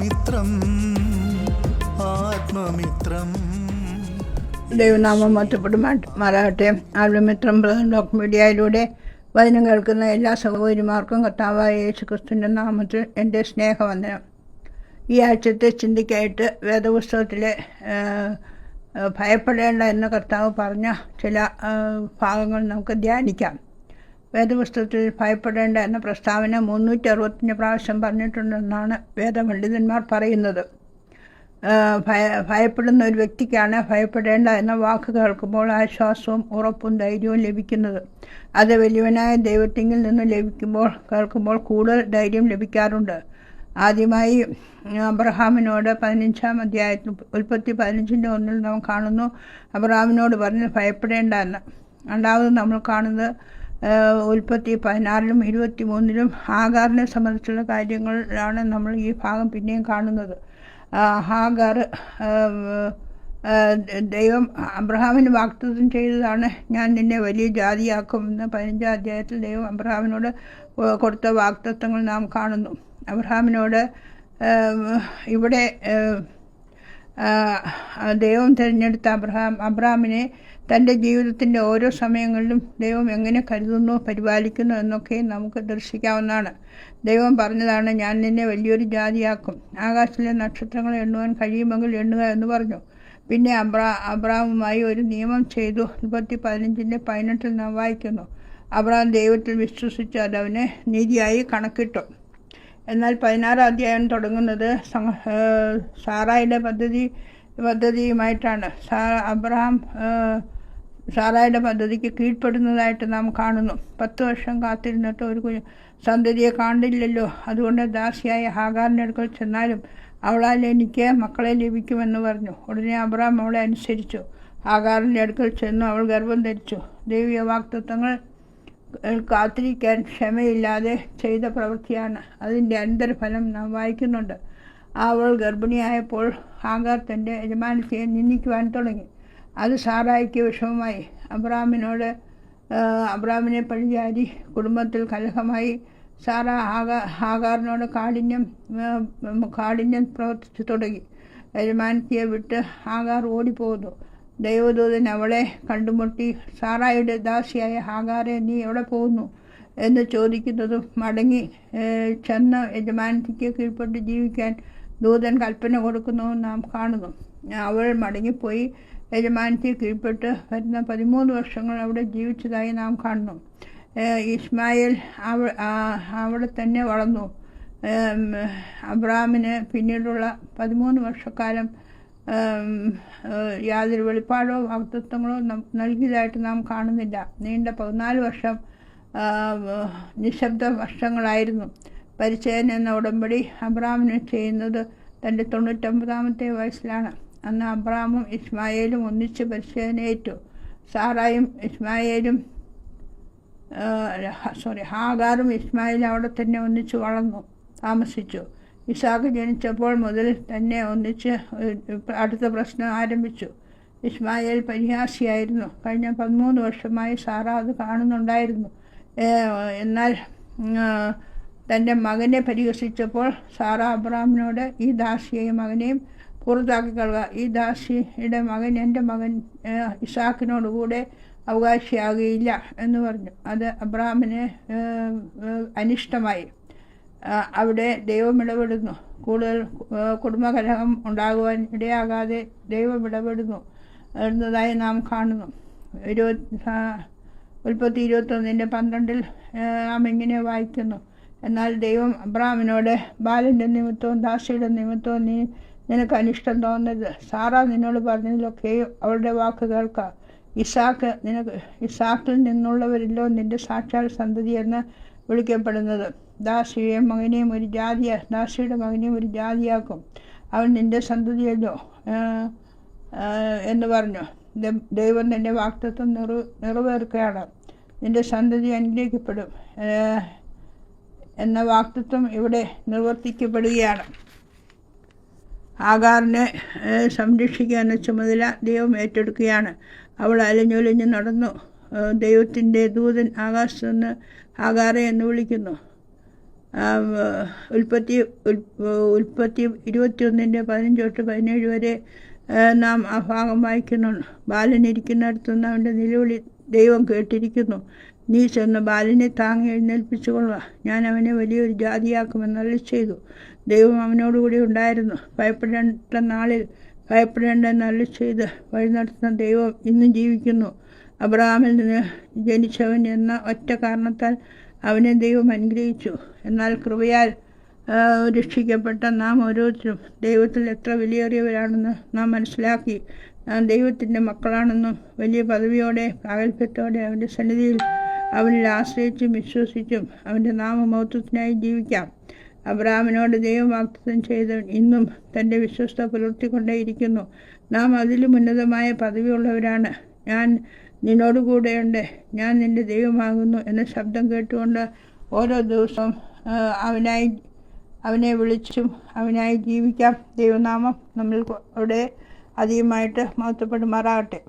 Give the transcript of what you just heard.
ആത്മമിത്രം ആത്മമിത്രം. ദൈവനാമം മറ്റപ്പെടുമാറാകട്ടെ ആത്മമിത്രം ഡോക്ടർ മീഡിയയിലൂടെ വചനം കേൾക്കുന്ന എല്ലാ സഹോദരിമാർക്കും കർത്താവായ യേശു ക്രിസ്തുവിന്റെ നാമത്തിൽ എന്റെ സ്നേഹവന്ദനം. ഈ ആഴ്ചത്തെ ചിന്തിക്കായിട്ട് വേദപുസ്തകത്തിലെ ഭയപ്പെടേണ്ട എന്ന് കർത്താവ് പറഞ്ഞ ചില ഭാഗങ്ങൾ നമുക്ക് ധ്യാനിക്കാം. വേദപുസ്തകത്തിൽ ഭയപ്പെടേണ്ട എന്ന പ്രസ്താവന മുന്നൂറ്റി അറുപത്തഞ്ച് പ്രാവശ്യം പറഞ്ഞിട്ടുണ്ടെന്നാണ് വേദപണ്ഡിതന്മാർ പറയുന്നത്. ഭയ ഭയപ്പെടുന്ന ഒരു വ്യക്തിക്കാണ് ഭയപ്പെടേണ്ട എന്ന വാക്ക് കേൾക്കുമ്പോൾ ആശ്വാസവും ഉറപ്പും ധൈര്യവും ലഭിക്കുന്നത്. അത് വലിയവനായ ദൈവത്തിങ്കിൽ നിന്ന് ലഭിക്കുമ്പോൾ കേൾക്കുമ്പോൾ കൂടുതൽ ധൈര്യം ലഭിക്കാറുണ്ട്. ആദ്യമായി അബ്രഹാമിനോട് പതിനഞ്ചാം അധ്യായത്തിൽ ഉൽപ്പത്തി പതിനഞ്ചിന്റെ ഒന്നിൽ നാം കാണുന്നു അബ്രഹാമിനോട് പറഞ്ഞ് ഭയപ്പെടേണ്ട എന്ന്. രണ്ടാമത് നമ്മൾ കാണുന്നത് ഉൽപ്പത്തി പതിനാറിലും ഇരുപത്തി മൂന്നിലും ഹാഗാറിനെ സംബന്ധിച്ചുള്ള കാര്യങ്ങളാണ് നമ്മൾ ഈ ഭാഗം പിന്നെയും കാണുന്നത്. ഹാഗാർ ദൈവം അബ്രഹാമിന് വാക്തത്വം ചെയ്തതാണ്. ഞാൻ നിന്നെ വലിയ ജാതിയാക്കും എന്ന് പതിനഞ്ചാം അധ്യായത്തിൽ ദൈവം അബ്രഹാമിനോട് കൊടുത്ത വാക്തത്വങ്ങൾ നാം കാണുന്നു. അബ്രഹാമിനോട് ഇവിടെ ദൈവം തിരഞ്ഞെടുത്ത അബ്രഹാം അബ്രഹാമിനെ തന്റെ ജീവിതത്തിന്റെ ഓരോ സമയങ്ങളിലും ദൈവം എങ്ങനെ കരുതുന്നു പരിപാലിക്കുന്നു എന്നൊക്കെ നമുക്ക് ദർശിക്കാവുന്നതാണ്. ദൈവം പറഞ്ഞതാണ് ഞാൻ നിന്നെ വലിയൊരു ജാതിയാക്കും. ആകാശത്തിലെ നക്ഷത്രങ്ങളെ എണ്ണുവാൻ കഴിയുമെങ്കിൽ എണ്ണുക എന്ന് പറഞ്ഞു. പിന്നെ അബ്രാ അബ്രാമുമായി ഒരു നിയമം ചെയ്തു. മുപ്പത്തി പതിനഞ്ചിന്റെ പതിനെട്ടിൽ നാം വായിക്കുന്നു. അബ്രാം ദൈവത്തിൽ വിശ്വസിച്ച് അത് അവന് നീതിയായി കണക്കിട്ടു. എന്നാൽ പതിനാറാം അധ്യായം തുടങ്ങുന്നത് സാറായുടെ പദ്ധതി പദ്ധതിയുമായിട്ടാണ്. സാ അബ്രഹാം സാറായുടെ പദ്ധതിക്ക് കീഴ്പ്പെടുന്നതായിട്ട് നാം കാണുന്നു. പത്ത് വർഷം കാത്തിരുന്നിട്ട് ഒരു കുഞ്ഞു സന്തതിയെ കാണില്ലല്ലോ. അതുകൊണ്ട് ദാസിയായ ഹാഗാറിന്റെ അടുക്കൽ ചെന്നാലും അവളാൽ എനിക്ക് മക്കളെ ലഭിക്കുമെന്ന് പറഞ്ഞു. ഉടനെ അബ്രഹാം അവളെ അനുസരിച്ചു. ഹാഗാറിന്റെ അടുക്കൽ ചെന്നു അവൾ ഗർഭം ധരിച്ചു. ദൈവിക വാക്തത്വങ്ങൾ കാത്തിരിക്കാൻ ക്ഷമയില്ലാതെ ചെയ്ത പ്രവൃത്തിയാണ്. അതിന്റെ അനന്തരഫലം നാം വായിക്കുന്നുണ്ട്. അവൾ ഗർഭിണിയായപ്പോൾ ഹാഗാർ തന്റെ യജമാനത്തെ നിന്ദിക്കുവാൻ തുടങ്ങി. അത് സാറായിക്ക് വിഷമമായി. അബ്രാമിനോട് അബ്രാമിനെ പഴിചാരി കുടുംബത്തിൽ കലഹമായി. സാറ ഹാഗ ഹാഗാറിനോട് കാഠിന്യം കാഠിന്യം പ്രവർത്തിച്ചു തുടങ്ങി. യജമാനത്തിയെ വിട്ട് ഹാഗാർ ഓടിപ്പോകുന്നു. ദൈവദൂതൻ അവളെ കണ്ടുമുട്ടി സാറായുടെ ദാസിയായ ഹാഗാറെ നീ എവിടെ പോകുന്നു? എന്ന് ചോദിക്കുന്നതും മടങ്ങി ചെന്ന് യജമാനത്തിക്ക് കീഴ്പ്പെട്ട് ജീവിക്കാൻ ദൂതൻ കൽപ്പന കൊടുക്കുന്നു നാം കാണുന്നു. അവൾ മടങ്ങിപ്പോയി. യജമാനത്തെ കീഴ്പ്പെട്ട് വരുന്ന പതിമൂന്ന് വർഷങ്ങൾ അവിടെ ജീവിച്ചതായി നാം കാണുന്നു. ഇസ്മായിൽ അവ അവിടെ തന്നെ വളർന്നു. അബ്രാമിന് പിന്നീടുള്ള പതിമൂന്ന് വർഷക്കാലം യാതൊരു വെളിപ്പാടോ വാക്തത്വങ്ങളോ നൽകിയതായിട്ട് നാം കാണുന്നില്ല. നീണ്ട പതിനാല് വർഷം നിശബ്ദ വർഷങ്ങളായിരുന്നു. പരിചയൻ എന്ന ഉടമ്പടി അബ്രാമിന് ചെയ്യുന്നത് തന്റെ തൊണ്ണൂറ്റൊമ്പതാമത്തെ വയസ്സിലാണ്. അന്ന് അബ്രാമും ഇസ്മായേലും ഒന്നിച്ച് പരിശോധനയേറ്റു സാറായും ഇസ്മായേലും സോറി ഹാഗാറും ഇസ്മായിലും അവിടെ തന്നെ ഒന്നിച്ച് വളർന്നു താമസിച്ചു. ഇസാഖ് ജനിച്ചപ്പോൾ മുതൽ തന്നെ ഒന്നിച്ച് അടുത്ത പ്രശ്നം ആരംഭിച്ചു. ഇസ്മായേൽ പരിഹാസിയായിരുന്നു. കഴിഞ്ഞ പതിമൂന്ന് വർഷമായി സാറ അത് കാണുന്നുണ്ടായിരുന്നു. എന്നാൽ തന്റെ മകനെ പരിഹസിച്ചപ്പോൾ സാറ അബ്രാമിനോട് ഈ ദാസിയെയും മകനെയും പുറത്താക്കി കളുക ഈ ദാസിയുടെ മകൻ എന്റെ മകൻ ഇസാക്കിനോടുകൂടെ അവകാശിയാകുകയില്ല എന്ന് പറഞ്ഞു. അത് അബ്രാമിന് അനിഷ്ടമായി. അവിടെ ദൈവം ഇടപെടുന്നു. കൂടുതൽ കുടുംബകലഹം ഉണ്ടാകുവാൻ ഇടയാകാതെ ദൈവം ഇടപെടുന്നു എന്നതായി നാം കാണുന്നു. ഇരുപത് ആ, ഉൽപ്പത്തി ഇരുപത്തൊന്നിന്റെ പന്ത്രണ്ടിൽ നാം ഇങ്ങനെ വായിക്കുന്നു. എന്നാൽ ദൈവം അബ്രാമിനോട് ബാലന്റെ നിമിത്തവും ദാസിയുടെ നിമിത്തവും നീ നിനക്ക് അനിഷ്ടം തോന്നരുത് സാറ നിന്നോട് പറഞ്ഞതിലൊക്കെയും അവളുടെ വാക്ക് കേൾക്കാം. ഇസാക്ക് നിനക്ക് ഇസാക്കിൽ നിന്നുള്ളവരില്ലോ നിന്റെ സാക്ഷാൽ സന്തതി എന്ന് വിളിക്കപ്പെടുന്നത്. ദാസിയെ മകനെയും ഒരു ജാതിയ ദാസിയുടെ മകനെയും ഒരു ജാതിയാക്കും. അവൻ നിന്റെ സന്തതിയല്ലോ എന്ന് പറഞ്ഞു. ദൈവം നിന്റെ വാക്തത്വം നിറ നിറവേർക്കുകയാണ് നിന്റെ സന്തതി അനുഗ്രഹിക്കപ്പെടും എന്ന വാക്തത്വം ഇവിടെ നിർവർത്തിക്കപ്പെടുകയാണ് ആകാറിനെ സംരക്ഷിക്കാനുള്ള ചുമതല ദൈവം ഏറ്റെടുക്കുകയാണ്. അവൾ അലഞ്ഞൊലിഞ്ഞ് നടന്നു. ദൈവത്തിന്റെ ദൂതൻ ആകാശത്ത് നിന്ന് ആകാറെ എന്ന് വിളിക്കുന്നു. ഉൽപ്പത്തി ഉൽ- ഉൽപ്പത്തി ഇരുപത്തിയൊന്നിന്റെ പതിനഞ്ച് തൊട്ട് പതിനേഴ് വരെ നാം ആ ഭാഗം വായിക്കുന്നുണ്ട് ബാലനിരിക്കുന്നിടത്തുനിന്ന് അവന്റെ നിലവിളി ദൈവം കേട്ടിരിക്കുന്നു. നീ ചെന്ന് ബാലിനെ താങ്ങി എഴുന്നേൽപ്പിച്ചുകൊള്ളുക. ഞാൻ അവനെ വലിയൊരു ജാതിയാക്കുമെന്നല്ല ചെയ്തു ദൈവം അവനോടുകൂടി ഉണ്ടായിരുന്നു. ഭയപ്പെടേണ്ട നാളിൽ ഭയപ്പെടേണ്ടെന്നല്ല ചെയ്ത് വഴി നടത്തുന്ന ദൈവം ഇന്നും ജീവിക്കുന്നു. അബ്രഹാമിൽ നിന്ന് ജനിച്ചവൻ എന്ന ഒറ്റ കാരണത്താൽ അവനെ ദൈവം അനുഗ്രഹിച്ചു. എന്നാൽ കൃപയാൽ രക്ഷിക്കപ്പെട്ട നാം ഓരോരുത്തരും ദൈവത്തിൽ എത്ര വിലയേറിയവരാണെന്ന് നാം മനസ്സിലാക്കി. നാം ദൈവത്തിന്റെ മക്കളാണെന്നും വലിയ പദവിയോടെ പ്രാഗൽഭ്യത്തോടെ അവന്റെ സന്നിധിയിൽ അവനിൽ ആശ്രയിച്ചും വിശ്വസിച്ചും അവന്റെ നാമമഹത്വത്തിനായി ജീവിക്കാം. അബ്രാമിനോട് ദൈവം വാഗ്ദത്തം ചെയ്തവൻ ഇന്നും തന്റെ വിശ്വസ്ത പുലർത്തിക്കൊണ്ടേയിരിക്കുന്നു. നാം അതിലും ഉന്നതമായ പദവിയുള്ളവരാണ്. ഞാൻ നിന്നോടുകൂടെയുണ്ട്. ഞാൻ നിന്റെ ദൈവമാകുന്നു എന്ന ശബ്ദം കേട്ടുകൊണ്ട് ഓരോ ദിവസവും അവനായി അവനെ വിളിച്ചും അവനായി ജീവിക്കാം. ദൈവനാമം നമ്മളുടെ അധികമായിട്ട് മഹത്വപ്പെടുമാറാകട്ടെ.